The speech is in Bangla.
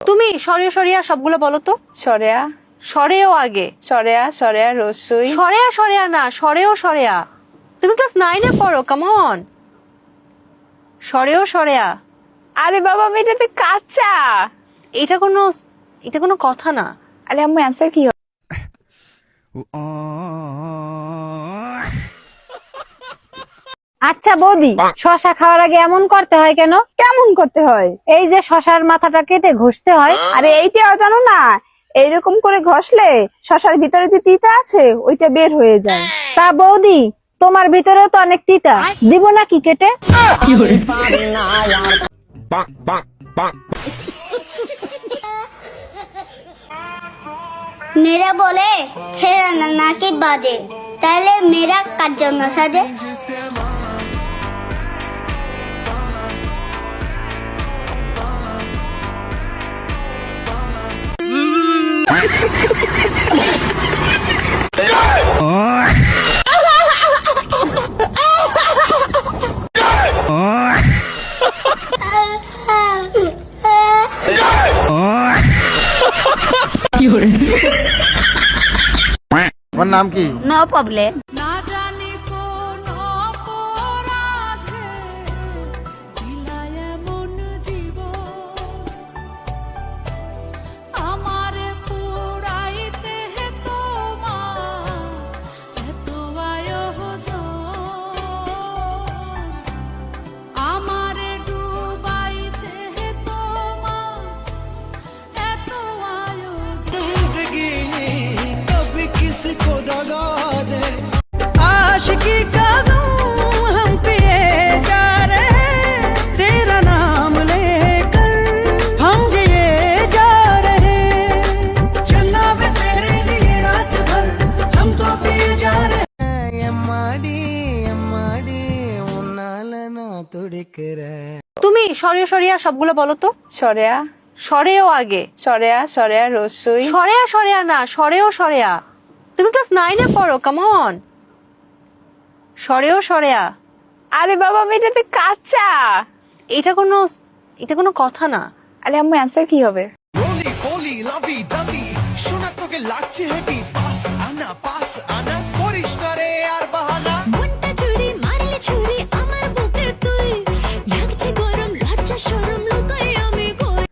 তুমি সরিয়া সরিয়া সবগুলো বলো তো। সরেয়া। সরেও আগে। সরেয়া সরেয়া রসুই। সরেয়া সরেয়া না সরেও সরেয়া। তুমি ক্লাস নাইনে পড়ো কেমন সরেও সরেয়া। আরে বাবা আমি এটাতে কাঁচা। এটা কোনো এটা কোনো কথা না। আরে আম্মু অ্যান্সার কি হবে? আচ্ছা বৌদি শশা খাওয়ার আগে এমন করতে হয় কেন? কেমন করতে হয়? এই যে শশার মাথাটা কেটে ঘষতে হয়, আরে এইটা জানো না, এইরকম করে ঘষলে শশার ভিতরে যে তিতা আছে, ওইটা বের হয়ে যায়। তা বৌদি, তোমার ভিতরে তো অনেক তিতা। দিব নাকি কেটে? মেয়েরা বলে ছেলে নাকি বাজে? তাহলে মেয়েরা কার জন্য সাজে? তোমার নাম কি? নো প্রবলেম তুমি সরিয়া সরিয়া সবগুলো বলো তো। সরেয়া সরেও আগে। সরেয়া সরেয়া রসুই। সরেয়া সরেয়া না সরেও সরেয়া তুমি ক্লাস নাইনে পড়ো কেমন সরেও সরেয়া। আরে বাবা আমি এটাতে কাঁচা। এটা কোনো এটা কোনো কথা না। আরে আম্মু অ্যান্সার কি হবে? কোলি কোলি লাভি দাবি শোনা তোকে লাগছে হেভি পাস আনা পাস আনা করিস না রে আর বাহানা। মনটা জুড়ে মারলে ছুরি আমার বুকে তুই। লাগছে গরম লজ্জা শরম লুকাই আমি কই